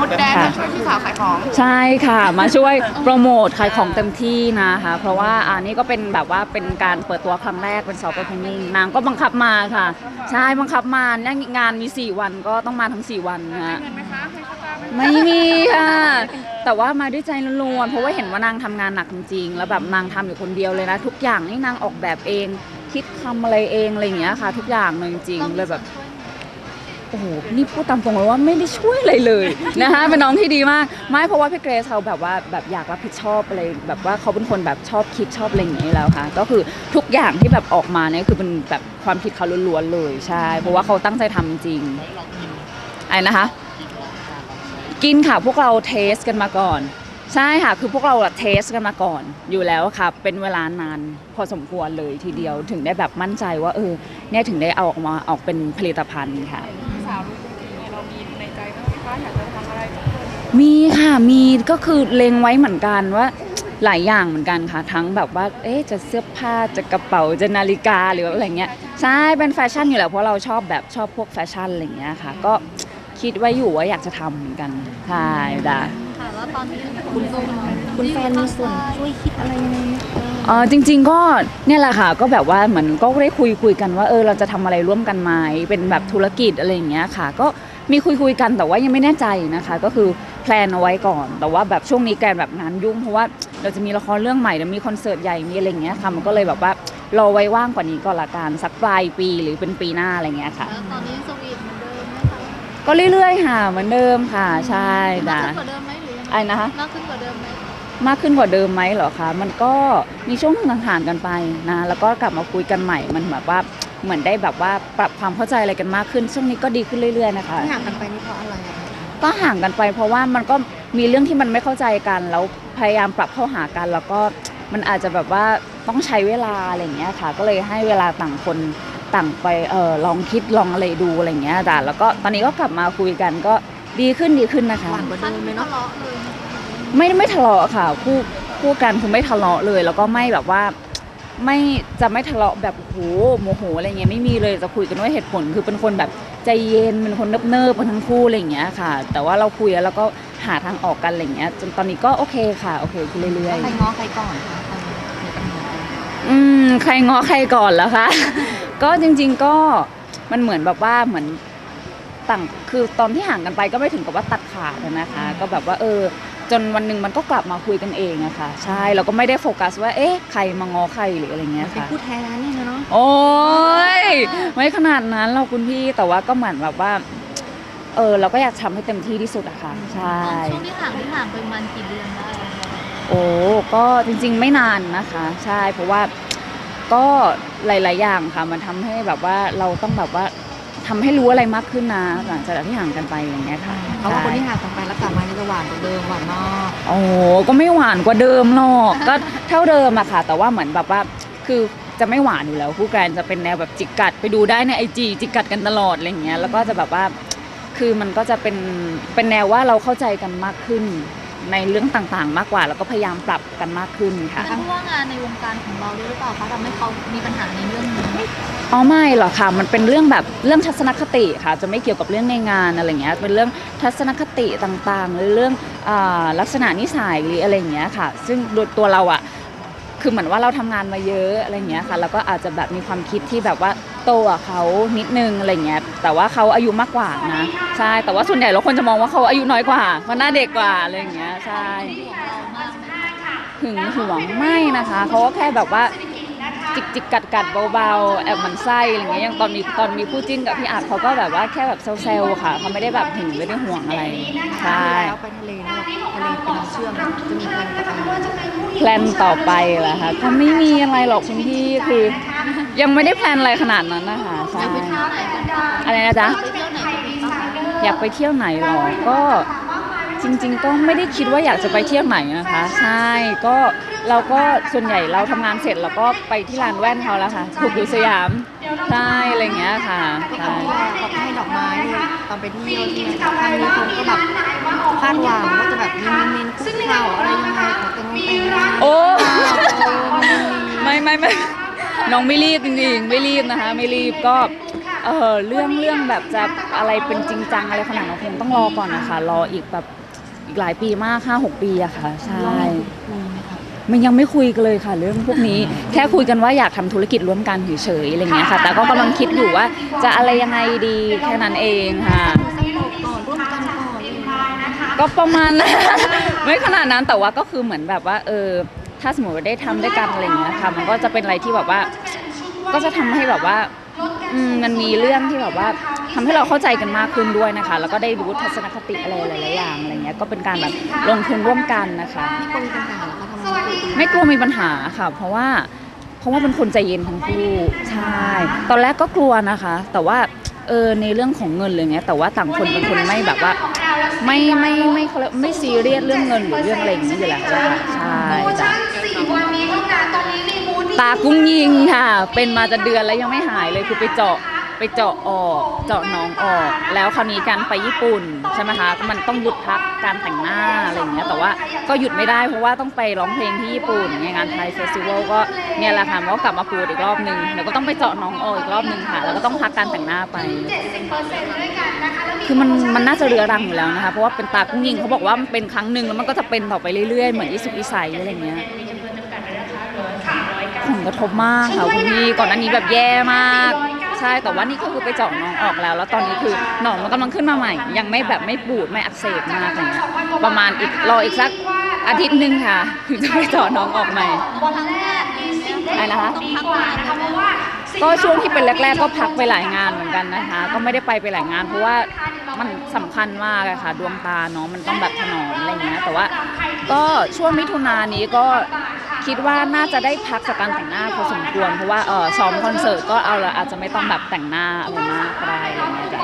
มดแดงมาช่วยพี่สาวขายของ ใช่ค่ะมาช่วยโปรโมทขายของเต็มที่นะคะเพราะว่าอันนี้ก็เป็นแบบว่าเป็นการเปิดตัวครั้งแรกเป็นซอฟต์โอเพนนิ่งนางก็บังคับมาค่ะ ใช่บังคับมาเนี่ยงานมี 4 วันก็ต้องมาทั้ง 4 วันนะฮะเห็นไหมคะให้เขาตามไหมไม่มีค่ะ แต่ว่ามาด้วยใจล้วนๆเพราะว่าเห็นว่านางทำงานหนักจริงๆ แล้วแบบนางทำอยู่คนเดียวเลยนะ ทุกอย่างนี่นางออกแบบเอง คิดทำอะไรเองอะไรอย่างเงี้ยค่ะ ทุกอย่างเลยจริงๆเลยแบบ โอ้โหนี่พูดตามตรงเลยว่าไม่ได้ช่วยอะไรเลยนะคะเป็นน้องที่ดีมาก ไม่เพราะว่าพี่เกรซเขาแบบว่าแบบอยากรับผิดชอบอะไรแบบว่าเขาเป็นคนแบบชอบคิดชอบอะไรอย่างนี้แล้วค่ะ ก็คือทุกอย่างที่แบบออกมาเนี่ยคือเป็นแบบความคิดเขาล้วนๆเลยใช่ เพราะว่าเขาตั้งใจทำจริงไอ้นะคะ กินค่ะพวกเราเทสกันมาก่อนใช่ค่ะ คือพวกเราเทสกันมาก่อนอยู่แล้วค่ะเป็นเวลานานพอสมควรเลยทีเดียวถึงได้แบบมั่นใจว่าเออเนี่ยถึงได้เอาออกมาออกเป็นผลิตภัณฑ์ค่ะ อยากจะทำอะไรทุกคนมีค่ะมีก็คือเล็งไว้เหมือนกันว่าหลายอย่างเหมือนกันค่ะ ทั้งแบบว่า เอ๊ะจะเสื้อผ้าจะกระเป๋าจะนาฬิกาหรือว่าอะไรเงี้ยใช่เป็นแฟชั่นอยู่แล้วเพราะเราชอบแบบชอบพวกแฟชั่นอะไรเงี้ยค่ะ ก็คิดไว้อยู่ว่าอยากจะทำเหมือนกันใช่ดาค่ะแล้วตอนนี้คุณโซคุณแฟนมีส่วนช่วยคิดอะไรยังไงไหมคะเออจริง ๆ ก็เนี่ยแหละค่ะก็แบบว่าเหมือนก็ได้คุยคุยกันว่าเออเราจะทำอะไรร่วมกันไหมเป็นแบบธุรกิจอะไรอย่างเงี้ยค่ะ ก็ มีคุยคุยกันแต่ว่ายังไม่แน่ใจนะคะ ก็คือแพลนเอาไว้ก่อน แต่ว่าแบบช่วงนี้แกแบบงานยุ่งเพราะว่าเราจะมีละครเรื่องใหม่เดี๋ยวมีคอนเสิร์ตใหญ่มีอะไรอย่างเงี้ยค่ะมันก็เลยแบบว่ารอไว้ว่างกว่านี้ก่อนละกันสักปลายปีหรือเป็นปีหน้าอะไรเงี้ยค่ะ แล้วตอนนี้ยังสวีทเหมือนเดิมไหมคะก็เรื่อยๆค่ะเหมือนเดิมค่ะ ใช่มากนะขึ้นกว่าเดิมไหมหรือยังไงไอ้นะคะ มากขึ้นกว่าเดิมไหม มากขึ้นกว่าเดิมไหมเหรอคะ มันก็มีช่วงห่างๆกันไปนะ แล้วก็กลับมาคุยกันใหม่ มันแบบว่าเหมือนได้แบบว่าปรับความเข้าใจอะไรกันมากขึ้น ช่วงนี้ก็ดีขึ้นเรื่อยๆนะคะที่ห่างกันไปนี่เพราะอะไรอะคะก็ห่างกันไป เพราะว่ามันก็มีเรื่องที่มันไม่เข้าใจกัน แล้วพยายามปรับเข้าหากัน แล้วก็มันอาจจะแบบว่าต้องใช้เวลาอะไรอย่างเงี้ยค่ะ ก็เลยให้เวลาต่างคนต่างไปเออลองคิดลองอะไรดูอะไรอย่างเงี้ยจ้ะแล้วก็ตอนนี้ก็กลับมาคุยกันก็ดีขึ้นดีขึ้นนะคะ หวานกว่าเดิมไหมเนาะ ทะเลาะเลย ไม่ไม่ทะเลาะค่ะคู่คู่กันคือไม่ทะเลาะเลย แล้วก็ไม่แบบว่าไม่จะไม่ทะเลาะแบบโอ้โหโมโหอะไรเงี้ยไม่มีเลยจะคุยกันด้วยเหตุผล คือเป็นคนแบบใจเย็นเป็นคนเนิบๆกันทั้งคู่อะไรอย่างเงี้ยค่ะ แต่ว่าเราคุยแล้วเราก็หาทางออกกันอะไรเงี้ยจนตอนนี้ก็โอเคค่ะโอเคขึ้นเรื่อยใครง้อใครก่อนคะตอนนี้มีปัญหากันๆอืมใครง้อใครก่อนแล้วคะ ก็จริง ๆก็มันเหมือนแบบว่าเหมือนต่างคือตอนที่ห่างกันไปก็ไม่ถึงกับว่าตัดขาดนะคะ ก็แบบว่าเออ จนวันหนึ่งมันก็กลับมาคุยกันเองอะค่ะ ใช่เราก็ไม่ได้โฟกัสว่าเอ๊ะใครมางอใครหรืออะไรเงี้ยเป็นค่ะคู่แท้นี่นะเนาะ โอ้ยไม่ขนาดนั้นเราคุณพี่แต่ว่าก็เหมือนแบบว่า เออเราก็อยากทำให้เต็มที่ที่สุดอะค่ะ ใช่ ช่วงที่ห่างที่ห่างไปประมันกี่เดือนได้อะคะโอ้ก็จริงๆไม่นานนะคะ ใช่เพราะว่าก็หลาย ๆ อย่างค่ะ มันทำให้แบบว่าเราต้องแบบว่า ทำให้รู้อะไรมากขึ้นนะหลังจากที่ห่างกันไปอย่างเงี้ยค่ะเขาว่าคนที่ใช่ห่างกันไปแล้วกลับมานี่จะหวานกว่าเดิมหวานมากโอ้ก็ไม่หวานกว่าเดิมหรอก ก็เท่าเดิมอะค่ะ แต่ว่าเหมือนแบบว่าคือจะไม่หวานอยู่แล้วคู่กันจะเป็นแนวแบบจิกกัดไปดูได้ในไอจีจิกกัดกันตลอดอะไรอย่างเงี้ยแล้วก็จะแบบว่าคือมันก็จะเป็นเป็นแนวว่าเราเข้าใจกันมากขึ้น ในเรื่องต่างๆ มากกว่า แล้วก็พยายามปรับกันมากขึ้นค่ะ เป็นเพราะว่างานในวงการของเราด้วยหรือเปล่าคะทำให้เขามีปัญหาในเรื่องนี้อ๋อไม่หรอกค่ะ มันเป็นเรื่องแบบเรื่องทัศนคติค่ะ จะไม่เกี่ยวกับเรื่องในงานอะไรเงี้ย เป็นเรื่องทัศนคติต่างๆหรือเรื่องอาลักษณะนิสัยหรืออะไรอย่างเงี้ยค่ะ ซึ่งโดยตัวเราอะคือเหมือนว่าเราทำงานมาเยอะอะไรเงี้ยค่ะ แล้วก็อาจจะแบบมีความคิดที่แบบว่า โตกว่าเขานิดนึงอะไรเงี้ยแต่ว่าเขาอายุมากกว่านะใช่แต่ว่าส่วนใหญ่เราคนจะมองว่าเขาอายุน้อยกว่าเพราะหน้าเด็กกว่าอะไรอย่างเงี้ยใช่หึงหวงไม่นะคะเขาก็แค่แบบว่าจิกจิกกัดกัดเบาๆแอบหมันไส้อะไรเงี้ยอย่างตอนมีตอนมีคู่จิ้นกับพี่อาจเขาก็แบบว่าแค่แบบเซลล์ๆค่ะเขาไม่ได้แบบหึงไม่ได้ห่วงอะไรใช่แล้วไปทะเลเนี่ยทะเลเป็นน้ำเชื่อมนะจะมีแฟนกับใครไหมแพลนต่อไปเหรอคะก็ไม่มีอะไรหรอกคุณพี่คือ ยังไม่ได้แพลนอะไรขนาดนั้นนะคะใช่อยากไปเที่ยวไหนกันบ้างอะไรนะจ๊ะไปเที่ยวไหนกันบ้างคะอยากไปเที่ยวไหนหรอก็จริง ๆ ก็ไม่ได้คิดว่าอยากจะไปเที่ยวไหนนะคะ ใช่ก็เราก็ส่วนใหญ่เราทำงานเสร็จเราก็ไปที่ร้านแว่นเขาแล้วค่ะถูกอยู่สยามใช่อะไรอย่างเงี้ยค่ะก็ใช่เขาให้ดอกไม้ตอนไปเที่ยวที่ครั้งนี้คนก็แบบคาดหวังว่าจะแบบมีเมนคุกเข่าอะไรยังไงขอแต่งงแต่งงานโอ้เออมันมีไม่ไม่ไม่ น้องไม่รีบจริงๆไม่รีบนะคะ ไม่รีบก็เอเออเรื่องเรื่องแบบจะอะไรเป็นจริงจังอะไรขนาดนั้นคงต้องรอก่อนนะคะ รออีกแบบอีกหลายปีมากห้าหกปีอะค่ะ ใช่ มันยังไม่คุยกันเลยค่ะ เรื่องพวกนี้ แค่คุยกันว่าอยากทำธุรกิจร่วมกันเฉยๆอะไรเงี้ยค่ะ แต่ก็กำลังคิดอยู่ว่าจะอะไรยังไงดีแค่นั้นเองค่ะก่อนร่วมกันก่อนอะไรอย่างเงี้ยก็ประมาณนั้น ไม่ขนาดนั้นแต่ว่าก็คือเหมือนแบบว่า เออ ถ้าสมมติว่าได้ทำด้วยกันอะไรอย่างเงี้ยค่ะมันก็จะเป็นอะไรที่แบบว่า ก็จะทำให้แบบว่าอืมมันมีเรื่องที่แบบว่าทำให้เราเข้าใจกันมากขึ้นด้วยนะคะ แล้วก็ได้รู้ทัศนคติอะไรหลายๆอย่างอะไรเงี้ยก็เป็นการแบบลงทุนร่วมกันนะคะมีคนมีปัญหาเหรอคะทำไมไม่กลัวมีปัญหาค่ะ เพราะว่าเพราะว่าเป็นคนใจเย็นทั้งคู่ใช่ตอนแรกก็กลัวนะคะ แต่ว่าเออในเรื่องของเงินอะไรเงี้ยแต่ว่าต่างคนเป็นคนไม่แบบว่า ไม่ไม่ไม่เขาเรียกไม่ซีเรียสเรื่องเงินหรือเรื่องอะไรอย่างนี้อยู่แล้วค่ะใช่จ้ะ ตากุ้งยิงค่ะ เป็นมาจะเดือนแล้วยังไม่หายเลยคือไปเจาะไปเจาะออก เจาะหน้องออก แล้วคราวนี้การไปญี่ปุ่นใช่ไหมคะ มันต้องหยุดพักการแต่งหน้าอะไรอย่างเงี้ย แต่ว่าก็หยุดไม่ได้เพราะว่าต้องไปร้องเพลงที่ญี่ปุ่นในงานไทยเฟสติวัลก็เนี่ยแหละค่ะก็กลับมาปูดอีกรอบนึงเดี๋ยวก็ต้องไปเจาะน้องออกอีกรอบนึงค่ะ แล้วก็ต้องพักการแต่งหน้าไป คือมันมันน่าจะเรือรังอยู่แล้วนะคะ เพราะว่าเป็นตากุ้งยิงเขาบอกว่ามันเป็นครั้งหนึ่งแล้วมันก็จะเป็นต่อไปเรื่อยๆ เหมือนอิสุกอิสัยอะไรเงี้ย ผลกระทบมากค่ะคุณพี่ก่อนหน้านี้แบบแย่มาก ใช่แต่ว่านี่ก็คือไปเจาะน้องออกแล้ว แล้วตอนนี้คือหนองมันกำลังขึ้นมาใหม่ ยังไม่แบบไม่ปูดไม่อักเสบมากอะไรเงี้ยประมาณอีกรออีกสักอาทิตย์หนึ่งค่ะถึงจะไปเจาะน้องออกใหม่อะไรนะคะ ก็ช่วงที่เป็นแรกๆ ก็พักไปหลายงานเหมือนกันนะคะ ก็ไม่ได้ไปไปหลายงาน เพราะว่ามันสำคัญมากเลยค่ะ ดวงตาเนาะมันต้องแบบถนอมอะไรเงี้ยแต่ว่าก็ช่วงมิถุนายนนี้ก็คิดว่าน่าจะได้พักจากการแต่งหน้าพอสมควรเพราะว่าเออซ้อมคอนเสิร์ตก็เอาละอาจจะไม่ต้องแบบแต่งหน้าอะไรมากก็ได้อะไรเงี้ยจ้ะ